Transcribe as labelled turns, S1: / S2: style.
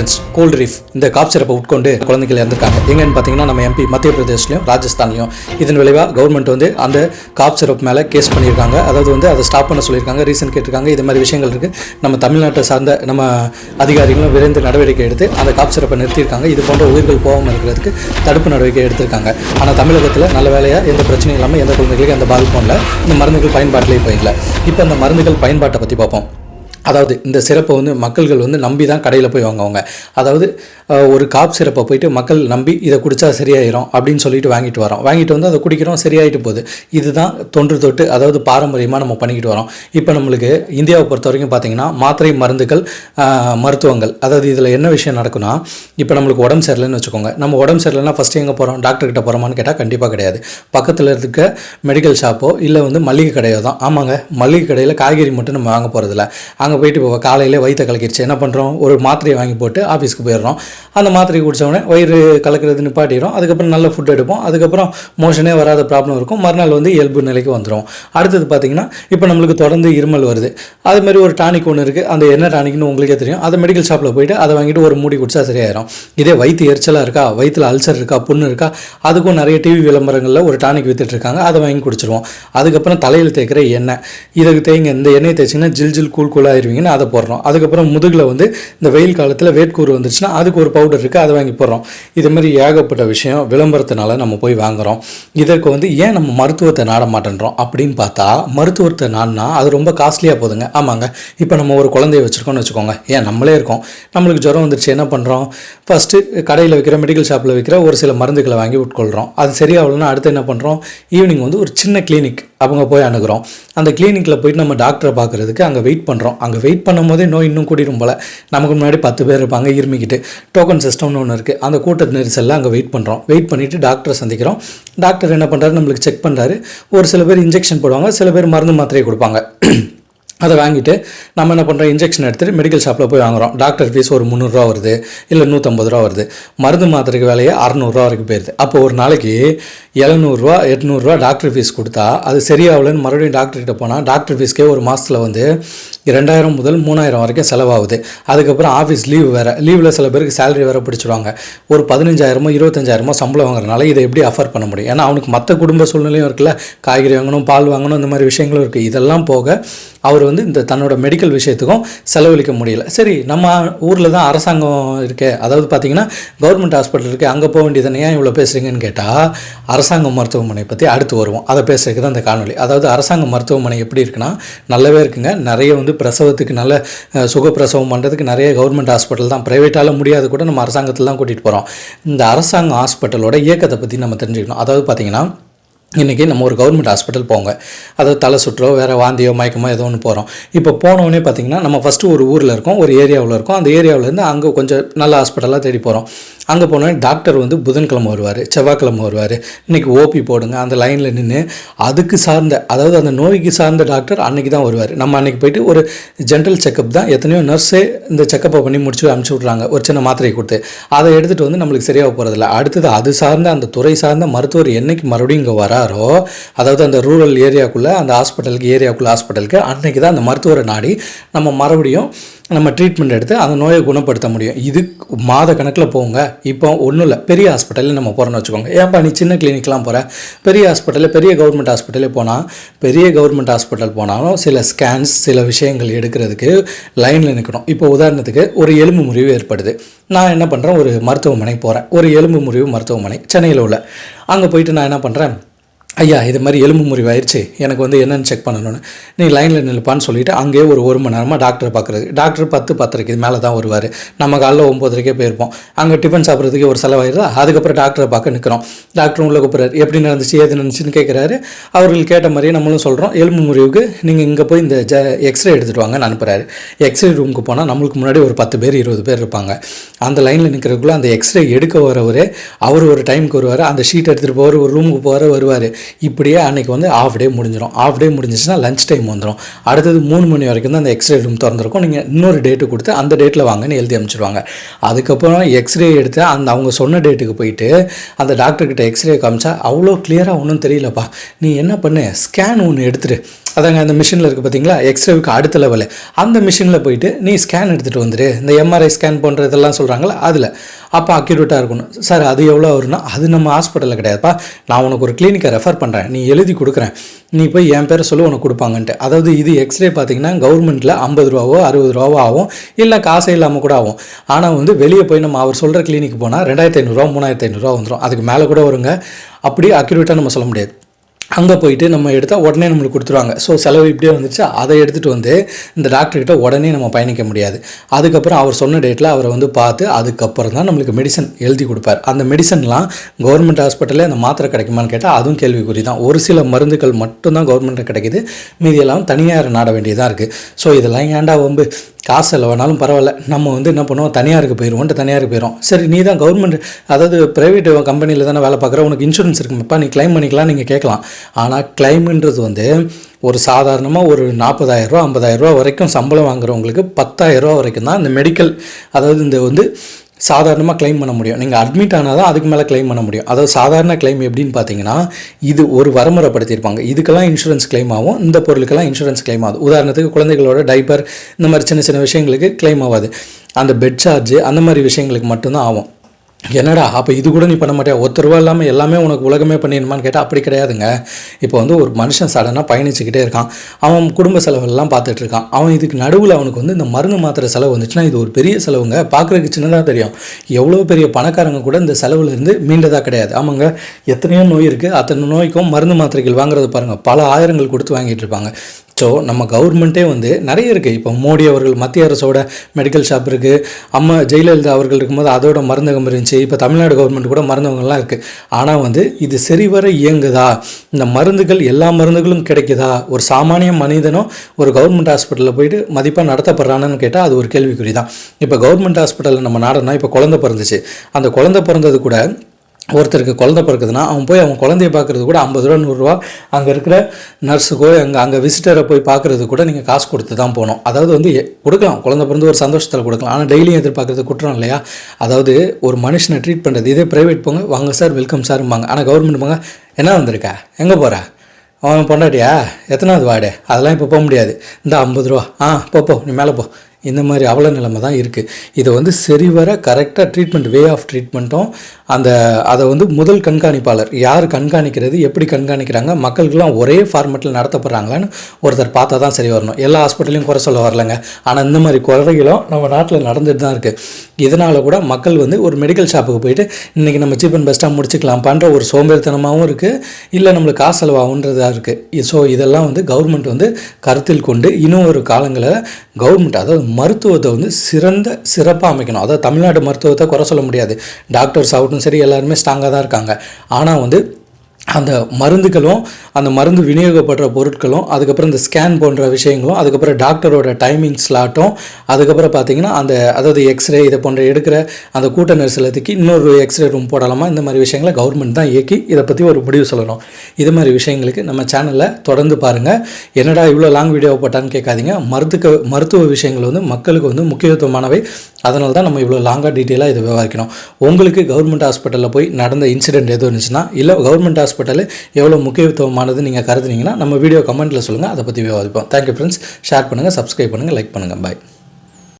S1: Friends gold reef இந்த காப் சிறப்பை உட்கொண்டு குழந்தைகள் இறந்துருக்காங்க. எங்கன்னு பார்த்தீங்கன்னா நம்ம எம்பி மத்திய பிரதேஷ்லையும் ராஜஸ்தான்லையும். இதன் விளைவாக கவர்மெண்ட் வந்து அந்த காப் மேலே கேஸ் பண்ணியிருக்காங்க. அதாவது வந்து அதை ஸ்டாப் பண்ண சொல்லியிருக்காங்க ரீசன் கேட்டிருக்காங்க. இது மாதிரி விஷயங்கள் இருக்குது நம்ம தமிழ்நாட்டை சார்ந்த நம்ம அதிகாரிகளும் விரைந்து நடவடிக்கை எடுத்து அந்த காப் சிறப்பை நிறுத்தியிருக்காங்க. இது போன்ற உயிர்கள் போகாமல் இருக்கிறதுக்கு தடுப்பு நடவடிக்கை எடுத்திருக்காங்க. ஆனால் தமிழகத்தில் நல்ல வேலையாக எந்த பிரச்சனையும் இல்லாமல் எந்த குழந்தைகளுக்கும் எந்த பாதிப்பும் இல்லை. இந்த மருந்துகள் பயன்பாட்டிலே போயிடல. இல்லை இப்போ அந்த மருந்துகள் பயன்பாட்டை பற்றி பார்ப்போம். அதாவது இந்த சிறப்பை வந்து மக்கள்கள் வந்து நம்பி தான் கடையில் போய் வாங்குவாங்க. அதாவது ஒரு காப் சிறப்பை போயிட்டு மக்கள் நம்பி இதை குடித்தா சரியாயிரும் அப்படின்னு சொல்லிட்டு வாங்கிட்டு வரோம். வாங்கிட்டு வந்து அதை குடிக்கிறோம் சரியாயிட்டு போகுது. இதுதான் தொன்று தொட்டு அதாவது பாரம்பரியமாக நம்ம பண்ணிக்கிட்டு வரோம். இப்போ நம்மளுக்கு இந்தியாவை பொறுத்த வரைக்கும் பார்த்தீங்கன்னா மாத்திரை மருந்துகள் மருத்துவங்கள் அதாவது இதில் என்ன விஷயம் நடக்கும்னா இப்போ நம்மளுக்கு உடம்பு சரியில்லைன்னு வச்சுக்கோங்க. நம்ம உடம்பு சரியில்லைன்னா ஃபஸ்ட்டு எங்கே போகிறோம் டாக்டர்கிட்ட போகிறோமான்னு கேட்டால் கண்டிப்பாக கிடையாது. பக்கத்தில் இருக்க மெடிக்கல் ஷாப்போ இல்லை வந்து மளிகை கடையோ தான். ஆமாங்க மளிகை கடையில் காய்கறி மட்டும் நம்ம வாங்க போகிறதில்ல அங்கே போயிட்டு இப்போ காலையிலே வயிற்ற கலக்கிடுச்சு என்ன பண்ணுறோம் ஒரு மாத்திரையை வாங்கி போட்டு ஆஃபீஸ்க்கு போயிடுறோம். அந்த மாத்திரையை குடித்தவொடனே வயிறு கலக்கிறது நிப்பாட்டிடும் அதுக்கப்புறம் நல்ல ஃபுட் எடுப்போம். அதுக்கப்புறம் மோஷனே வராத ப்ராப்ளம் இருக்கும். மறுநாள் வந்து இயல்பு நிலைக்கு வந்துடும் அடுத்தது பார்த்தீங்கன்னா இப்போ நம்மளுக்கு தொடர்ந்து இருமல் வருது. அதுமாரி ஒரு டானிக் ஒன்று இருக்குது அந்த என்ன டானிக்னு உங்களுக்கே தெரியும். அதை மெடிக்கல் ஷாப்பில் போயிட்டு அதை வாங்கிட்டு ஒரு மூடி குடிச்சா சரியாயிரும். இதே வயிற்று எரிச்சலாக இருக்கா? வயிற்றில் அல்சர் இருக்கா? புண்ணு இருக்கா? அதுக்கும் நிறைய டிவி விளம்பரங்களில் ஒரு டானிக் விற்றுட்ருக்காங்க அதை வாங்கி குடிச்சிருவோம். அதுக்கப்புறம் தலையில் தேய்க்கிற எண்ணெய். இதுக்கு தேய்ங்க இந்த எண்ணெய் தேய்ச்சிங்கன்னா ஜில் ஜில் கூல் கூலாக ஆயிடுவீங்கன்னு அதை போடுறோம். அதுக்கப்புறம் முதுகில் வந்து இந்த வெயில் காலத்தில் வேட்கூறு வந்துருச்சுன்னா அதுக்கு ஒரு பவுடர் இருக்குது அதை வாங்கி போடுறோம். இது மாதிரி ஏகப்பட்ட விஷயம் விளம்பரத்தினால நம்ம போய் வாங்குறோம். இதற்கு வந்து ஏன் நம்ம மருத்துவத்தை நாட மாட்டேன்றோம் அப்படின்னு பார்த்தா மருத்துவத்தை நாடினா அது ரொம்ப காஸ்ட்லியாக போதுங்க. ஆமாங்க. இப்போ நம்ம ஒரு குழந்தைய வச்சுருக்கோம்னு வச்சுக்கோங்க. ஏன்? நம்மளே இருக்கோம். நம்மளுக்கு ஜுரம் வந்துருச்சு என்ன பண்ணுறோம் ஃபஸ்ட்டு கடையில் விற்கிற மெடிக்கல் ஷாப்பில் விற்கிற ஒரு சில மருந்துகளை வாங்கி உட்கொள்கிறோம் அது சரியாகலன்னா அடுத்து என்ன பண்ணுறோம் ஈவினிங் வந்து ஒரு சின்ன கிளினிக் அவங்க போய் அணுகிறோம். அந்த கிளினிக்கில் போயிட்டு நம்ம டாக்டரை பார்க்குறதுக்கு அங்கே வெயிட் பண்ணுறோம் அங்கே வெயிட் பண்ணும்போதே நோய் இன்னும் கூட்டிடும் போல. நமக்கு முன்னாடி பத்து பேர் இருப்பாங்க இருமிக்கிட்டு. டோக்கன் சிஸ்டம்னு ஒன்று இருக்குது அந்த கூட்ட நெரிசலில் அங்கே வெயிட் பண்ணுறோம் வெயிட் பண்ணிவிட்டு டாக்டரை சந்திக்கிறோம். டாக்டர் என்ன பண்ணுறாரு நம்மளுக்கு செக் பண்ணுறாரு ஒரு சில பேர் இன்ஜெக்ஷன் போடுவாங்க. சில பேர் மருந்து மாத்திரையை கொடுப்பாங்க. அதை வாங்கிட்டு நம்ம என்ன பண்ணுறோம் இன்ஜெக்ஷன் எடுத்துகிட்டு மெடிக்கல் ஷாப்பில் போய் வாங்குறோம். டாக்டர் ஃபீஸ் ஒரு முந்நூறுரூவா வருது இல்லை நூற்றம்பது ரூபா வருது. மருந்து மாத்திரைக்கு வேலையே அறநூறுரூவா வரைக்கும் போயிருது. அப்போ ஒரு நாளைக்கு எழுநூறுவா எட்நூறுரூவா டாக்டர் ஃபீஸ் கொடுத்தா அது சரியாகலன்னு மறுபடியும் டாக்டர்கிட்ட போனால் டாக்டர் ஃபீஸ்க்கே ஒரு மாதத்தில் வந்து ரெண்டாயிரம் முதல் மூணாயிரம் வரைக்கும் செலவாகுது. அதுக்கப்புறம் ஆஃபீஸ் லீவ் வேறு லீவில் சில பேருக்கு சேலரி வேறு பிடிச்சிடுவாங்க ஒரு பதினஞ்சாயிரமோ இருபத்தஞ்சாயிரமோ சம்பளம் வாங்குறதுனால இதை எப்படி அஃபர் பண்ண முடியும்? ஏன்னா அவனுக்கு மற்ற குடும்ப சூழ்நிலையும் இருக்குல்ல. காய்கறி வாங்கணும் பால் வாங்கணும் இந்த மாதிரி விஷயங்களும் இருக்குது இதெல்லாம் போக அவர் வந்து இந்த தன்னோட மெடிக்கல் விஷயத்துக்கும் செலவழிக்க முடியல. சரி நம்ம ஊரில் தான் அரசாங்கம் இருக்கே. அதாவது பார்த்தீங்கன்னா கவர்மெண்ட் ஹாஸ்பிட்டல் இருக்குது அங்கே போக வேண்டியது ஏன் இவ்வளோ பேசுகிறீங்கன்னு கேட்டால் அரசாங்க மருத்துவமனை பற்றி அடுத்து வருவோம். அதை பேசுறதுக்கு தான் இந்த காணொலி அதாவது அரசாங்க மருத்துவமனை எப்படி இருக்குன்னா நல்லாவே இருக்குங்க. நிறைய வந்து பிரசவத்துக்கு நல்ல சுகப்பிரசவம் பண்ணுறதுக்கு நிறைய கவர்மெண்ட் ஹாஸ்பிட்டல் தான். ப்ரைவேட்டால் முடியாது கூட நம்ம அரசாங்கத்தில் தான் கூட்டிகிட்டு போகிறோம் இந்த அரசாங்க ஹாஸ்பிட்டலோட இயக்கத்தை பற்றி நம்ம தெரிஞ்சுக்கணும். அதாவது பார்த்தீங்கன்னா இன்றைக்கி நம்ம ஒரு கவர்மெண்ட் ஹாஸ்பிட்டல் போங்க. அதாவது தலை சுற்றோ வேறு வாந்தியோ மயக்கமோ ஏதோ ஒன்று போகிறோம் இப்போ போனோடனே பார்த்தீங்கன்னா நம்ம ஃபஸ்ட்டு ஒரு ஊரில் இருக்கோம் ஒரு ஏரியாவில் இருக்கோம். அந்த ஏரியாவிலேருந்து அங்கே கொஞ்சம் நல்ல ஹாஸ்பிட்டலாக தேடி போகிறோம் அங்கே போனோடனே டாக்டர் வந்து புதன்கிழமை வருவார் செவ்வாய்க்கிழமை வருவார். இன்றைக்கி ஓபி போடுங்க அந்த லைனில் நின்று அதுக்கு சார்ந்த அதாவது அந்த நோய்க்கு சார்ந்த டாக்டர் அன்றைக்கி தான் வருவார். நம்ம அன்றைக்கி போயிட்டு ஒரு ஜென்ரல் செக்கப் தான் எத்தனையோ நர்ஸே இந்த செக்கப்பை பண்ணி முடிச்சு அனுப்பிச்சி விட்றாங்க ஒரு சின்ன மாத்திரையை கொடுத்து. அதை எடுத்துகிட்டு வந்து நம்மளுக்கு சரியாக போகிறதில்ல அடுத்தது அது சார்ந்த அந்த துறை சார்ந்த மருத்துவர் என்றைக்கு மறுபடியும் இங்கே வராரோ அதாவது அந்த ரூரல் ஏரியாக்குள்ளே அந்த ஹாஸ்பிட்டலுக்கு ஏரியாக்குள்ளே ஹாஸ்பிட்டலுக்கு அன்னைக்கு தான் அந்த மருத்துவரை நாடி நம்ம மறுபடியும் நம்ம ட்ரீட்மெண்ட் எடுத்து அந்த நோயை குணப்படுத்த முடியும். இது மாத கணக்கில் போங்க. இப்போ ஒன்றும் இல்லை. பெரிய ஹாஸ்பிட்டலில் நம்ம போகிறோம்னு வச்சுக்கோங்க. ஏன்ப்பா நீ சின்ன கிளினிக்லாம் போகிற பெரிய ஹாஸ்பிட்டலில் பெரிய கவர்மெண்ட் ஹாஸ்பிட்டலே போனால் பெரிய கவர்மெண்ட் ஹாஸ்பிட்டல் போனாலும் சில ஸ்கேன்ஸ் சில விஷயங்கள் எடுக்கிறதுக்கு லைனில் நிற்கணும் இப்போ உதாரணத்துக்கு ஒரு எலும்பு முறிவு ஏற்படுது. நான் என்ன பண்ணுறேன் ஒரு மருத்துவமனைக்கு போகிறேன் ஒரு எலும்பு முறிவு மருத்துவமனை சென்னையில் உள்ள. அங்கே போயிட்டு நான் என்ன பண்ணுறேன் ஐயா இது மாதிரி எலும்பு முறிவு ஆயிடுச்சு எனக்கு வந்து என்னென்னு செக் பண்ணணும்னு. நீ லைனில் நிற்பான்னு சொல்லிட்டு அங்கேயே ஒரு ஒரு மணி நேரமாக டாக்டரை பார்க்குறது டாக்டர் பத்து பத்தரைக்கு மேலே தான் வருவார். நம்ம காலைல ஒம்போதரைக்கே போயிருப்போம். அங்கே டிஃபன் சாப்பிட்றதுக்கு ஒரு செலவாயிருதா? அதுக்கப்புறம் டாக்டரை பார்க்க நிற்கிறோம் டாக்டர் உள்ள கூப்பிட்றாரு. எப்படி நடந்துச்சு ஏது நடந்துச்சுன்னு கேட்குறாரு அவர்கள் கேட்ட மாதிரியே நம்மளும் சொல்கிறோம் எலும்பு முறிவுக்கு நீங்கள் இங்கே போய் இந்த ஜ எக்ஸ்ரே எடுத்துகிட்டு வாங்கன்னு அனுப்புகிறாரு எக்ஸ்ரே ரூமுக்கு போனால் நம்மளுக்கு முன்னாடி ஒரு பத்து பேர் இருபது பேர் இருப்பாங்க. அந்த லைனில் நிற்கிறதுக்குள்ளே அந்த எக்ஸ்ரே எடுக்க வரவரே அவர் ஒரு டைமுக்கு வருவார். அந்த ஷீட் எடுத்துகிட்டு போவார் ஒரு ரூமுக்கு போவார் வருவார். இப்படியே அன்னைக்கு வந்து ஆஃப் டே முடிஞ்சிடும் ஆஃப் டே முடிஞ்சிச்சுன்னா லஞ்ச் டைம் வந்துடும் அடுத்தது மூணு மணி வரைக்கும் தான் அந்த எக்ஸ்ரே ரூம் திறந்திருக்கும். நீங்கள் இன்னொரு டேட்டு கொடுத்து அந்த டேட்டில் வாங்கன்னு எழுதி அனுப்பிச்சிடுவாங்க அதுக்கப்புறம் எக்ஸ்ரே எடுத்து அந்த அவங்க சொன்ன டேட்டுக்கு போயிட்டு அந்த டாக்டர்கிட்ட எக்ஸ்ரே காமிச்சா அவ்வளோ கிளியராக ஒன்றும் தெரியலப்பா. நீ என்ன பண்ணு? ஸ்கேன் ஒன்று எடுத்துரு அதாங்க அந்த மிஷினில் இருக்குது பார்த்தீங்களா எக்ஸ்ரேவுக்கு அடுத்த லெவலு அந்த மிஷினில் போயிட்டு நீ ஸ்கேன் எடுத்துகிட்டு வந்துடு. இந்த எம்ஆர்ஐ ஸ்கேன் பண்ணுறதெல்லாம் சொல்கிறாங்களா அதில். அப்போ அக்யூரேட்டாக இருக்கணும். சார் அது எவ்வளோ வரும்னா அது நம்ம ஹாஸ்பிட்டலில் கிடையாதுப்பா. நான் உனக்கு ஒரு கிளினிக்கை ரெஃபர் பண்ணுறேன் நீ எழுதி கொடுக்குறேன். நீ போய் என் பேரை சொல்லி உனக்கு கொடுப்பாங்கன்ட்டு. அதாவது இது எக்ஸ்ரே பார்த்தீங்கன்னா கவர்மெண்ட்டில் ஐம்பது ரூபாவோ அறுபது ரூபாவோ ஆகும். இல்லை காசே இல்லாமல் கூட ஆகும். ஆனால் வந்து வெளியே போய் நம்ம அவர் சொல்கிற கிளினிக் போனால் ரெண்டாயிரத்தி ஐநூறுரூவா மூணாயிரத்தி ஐநூறுரூவா வந்துடும் அதுக்கு மேலே கூட வருங்க. அப்படியே அக்யூரேட்டாக நம்ம சொல்ல முடியாது. அங்கே போயிட்டு நம்ம எடுத்தால் உடனே நம்மளுக்கு கொடுத்துருவாங்க. ஸோ செலவு இப்படியே வந்துச்சு அதை எடுத்துகிட்டு வந்து இந்த டாக்டர்கிட்ட உடனே நம்ம பயணிக்க முடியாது. அதுக்கப்புறம் அவர் சொன்ன டேட்டில் அவரை வந்து பார்த்து அதுக்கப்புறம் தான் நம்மளுக்கு மெடிசன் எழுதி கொடுப்பார். அந்த மெடிசன்லாம் கவர்மெண்ட் ஹாஸ்பிட்டலில் அந்த மாத்திரை கிடைக்குமான்னு கேட்டால் அதுவும் கேள்விக்குறி தான். ஒரு சில மருந்துகள் மட்டும்தான் கவர்மெண்ட்டில் கிடைக்கிது. மீதியெல்லாம் தனியார் நாட வேண்டியதாக இருக்குது ஸோ இதெல்லாம் ஏன்டா வம்பு? காசு செலவானாலும் பரவாயில்ல. நம்ம வந்து என்ன பண்ணுவோம்? தனியாருக்கு போயிடுவோன்ட்டு தனியாருக்கு போயிடும் சரி நீ தான் கவர்மெண்ட் அதாவது ப்ரைவேட் கம்பெனியில் தானே வேலை பார்க்குற? உனக்கு இன்சூரன்ஸ் இருக்குமாப்பா. நீ க்ளைம் பண்ணிக்கலாம் நீங்கள் கேட்கலாம். ஆனால் க்ளைம்ன்றது வந்து ஒரு சாதாரணமாக ஒரு நாற்பதாயிரரூவா ஐம்பதாயிரரூவா வரைக்கும் சம்பளம் வாங்குறவங்களுக்கு பத்தாயிரரூவா வரைக்கும் தான் இந்த மெடிக்கல் அதாவது இந்த வந்து சாதாரணமாக க்ளைம் பண்ண முடியும். நீங்கள் அட்மிட் ஆனால் தான் அதுக்கு மேலே க்ளைம் பண்ண முடியும். அதாவது சாதாரண க்ளைம் எப்படின்னு பார்த்தீங்கன்னா இது ஒரு வரமுறைப்படுத்தியிருப்பாங்க. இதுக்கெல்லாம் இன்சூரன்ஸ் க்ளைம் ஆகும். இந்த பொருளுக்கெல்லாம் இன்சூரன்ஸ் க்ளைம் ஆகுது. உதாரணத்துக்கு குழந்தைகளோட டைப்பர் இந்த மாதிரி சின்ன சின்ன விஷயங்களுக்கு க்ளைம் ஆகாது. அந்த பெட் சார்ஜ் அந்த மாதிரி விஷயங்களுக்கு மட்டும்தான் ஆகும். என்னடா அப்போ இது கூட நீ பண்ண மாட்டியா? ஒருத்தர் ரூபா இல்லாமல் எல்லாமே உனக்கு உலகமே பண்ணிடணுமான்னு கேட்டால் அப்படி கிடையாதுங்க. இப்போ வந்து ஒரு மனுஷன் சடனாக பயணிச்சுக்கிட்டே இருக்கான். அவன் குடும்ப செலவெல்லாம் பார்த்துட்டு இருக்கான். அவன் இதுக்கு நடுவில் அவனுக்கு வந்து இந்த மருந்து மாத்திரை செலவு வந்துச்சுன்னா இது ஒரு பெரிய செலவுங்க. பார்க்குறதுக்கு சின்னதாக தெரியும். எவ்வளோ பெரிய பணக்காரங்க கூட இந்த செலவுலேருந்து மீண்டதாக கிடையாது. ஆமாங்க எத்தனையோ நோய் இருக்குது அத்தனை நோய்க்கும் மருந்து மாத்திரைகள் வாங்குறது பாருங்கள் பல ஆயிரங்கள் கொடுத்து வாங்கிட்டு இருப்பாங்க. ஸோ நம்ம கவர்மெண்ட்டே வந்து நிறைய இருக்குது இப்போ மோடி அவர்கள் மத்திய அரசோட மெடிக்கல் ஷாப் இருக்குது அம்மா ஜெயலலிதா அவர்கள் இருக்கும்போது அதோட மருந்தகம் இருந்துச்சு. இப்போ தமிழ்நாடு கவர்மெண்ட் கூட மருந்தகங்கள்லாம் இருக்குது ஆனால் வந்து இது சரிவர இயங்குதா? இந்த மருந்துகள் எல்லா மருந்துகளும் கிடைக்குதா? ஒரு சாமானிய மனிதனும் ஒரு கவர்மெண்ட் ஹாஸ்பிட்டலில் போயிட்டு மதிப்பாக நடத்தப்படுறானு கேட்டால் அது ஒரு கேள்விக்குறி தான் இப்போ கவர்மெண்ட் ஹாஸ்பிட்டலில் நம்ம நாடுனா இப்போ குழந்தை பிறந்துச்சு. அந்த குழந்தை பிறந்தது கூட ஒருத்தருக்கு குழந்தை பிறக்குதுன்னா அவன் போய் அவன் குழந்தைய பார்க்குறது கூட ஐம்பது ரூபா நூறுரூவா அங்கே இருக்கிற நர்ஸுக்கோ அங்கே அங்கே விசிட்டரை போய் பார்க்குறது கூட நீங்கள் காசு கொடுத்து தான் போகணும். அதாவது வந்து எ- கொடுக்கலாம். குழந்தை பிறந்து ஒரு சந்தோஷத்தில் கொடுக்கலாம். ஆனால் டெய்லியும் எதிர்பார்க்குறது குற்றம் இல்லையா? அதாவது ஒரு மனுஷனை ட்ரீட் பண்ணுறது இதே ப்ரைவேட் போங்க வாங்க சார் வெல்கம் சார்ம்பாங்க ஆனால் கவர்மெண்ட் போங்க என்ன வந்திருக்கா? எங்கே போகிற அவன் பொண்டாட்டியா? எத்தனாவது வார்டு? அதெல்லாம் இப்போ போக முடியாது. இந்த ஐம்பது ரூபா. ஆ போ போ. நீ மேலே போ. இந்த மாதிரி அவல நிலைமை தான் இருக்குது இதை வந்து சரிவர கரெக்டாக ட்ரீட்மெண்ட் வே ஆஃப் ட்ரீட்மெண்ட்டும் அந்த அதை வந்து முதல் கண்காணிப்பாளர் யார் கண்காணிக்கிறது எப்படி கண்காணிக்கிறாங்க மக்களுக்கெல்லாம் ஒரே ஃபார்மெட்டில் நடத்தப்படுறாங்களான்னு ஒருத்தர் பார்த்தா தான் சரி வரணும். எல்லா ஹாஸ்பிட்டலையும் குறை சொல்ல வரலங்க. ஆனால் இந்த மாதிரி குறைகளும் நம்ம நாட்டில் நடந்துட்டு தான் இருக்குது இதனால் கூட மக்கள் வந்து ஒரு மெடிக்கல் ஷாப்புக்கு போயிட்டு இன்றைக்கி நம்ம சீப் அண்ட் பெஸ்ட்டாக முடிச்சுக்கலாம் பண்ணுற ஒரு சோம்பேறித்தனமாகவும் இருக்குது இல்லை நம்மளுக்கு காசு செலவாகுன்றதாக இருக்குது ஸோ இதெல்லாம் வந்து கவர்மெண்ட் வந்து கருத்தில் கொண்டு இன்னும் ஒரு காலங்களில் கவர்மெண்ட் அதாவது மருத்துவத்தை வந்து சிறந்த சிறப்பாக அமைக்கணும். அதாவது தமிழ்நாடு மருத்துவத்தை குறை சொல்ல முடியாது. டாக்டர்ஸ் ஆகட்டும் சரி எல்லாருமே ஸ்ட்ராங்காக தான் இருக்காங்க. ஆனால் வந்து அந்த மருந்துகளும் அந்த மருந்து விநியோகப்படுற பொருட்களும் அதுக்கப்புறம் இந்த ஸ்கேன் போன்ற விஷயங்களும் அதுக்கப்புறம் டாக்டரோட டைமிங் ஸ்லாட்டும் அதுக்கப்புறம் பார்த்தீங்கன்னா அந்த அதாவது எக்ஸ்ரே இதை போன்ற எடுக்கிற அந்த கூட்ட நெரிசலத்துக்கு இன்னொரு எக்ஸ்ரே ரூம் போடலாமா? இந்த மாதிரி விஷயங்களை கவர்மெண்ட் தான் இயக்கி இதை பற்றி ஒரு முடிவு சொல்லணும். இது மாதிரி விஷயங்களுக்கு நம்ம சேனலில் தொடர்ந்து பாருங்கள் என்னடா இவ்வளோ லாங் வீடியோ போட்டான்னு கேட்காதீங்க. மருத்துவ மருத்துவ விஷயங்கள் வந்து மக்களுக்கு வந்து முக்கியத்துவமானவை. அதனால தான் நம்ம இவ்வளோ லாங்காக டீட்டெயிலாக இதை விவாதிக்கணும். உங்களுக்கு கவர்மெண்ட் ஹாஸ்பிட்டலில் போய் நடந்த இன்சிடென்ட் எதுவும் இருந்துச்சுன்னா இல்லை கவர்மெண்ட் ஹாஸ்பிட்டல் எவ்வளோ முக்கியத்துவமானது நீங்கள் கருதுனீங்கன்னா நம்ம வீடியோ கமெண்ட்டில் சொல்லுங்கள் அதை பற்றி விவாதிப்போம். தேங்க்யூ ஃப்ரெண்ட்ஸ் ஷேர் பண்ணுங்கள் சப்ஸ்கிரைப் பண்ணுங்கள் லைக் பண்ணுங்கள். பாய்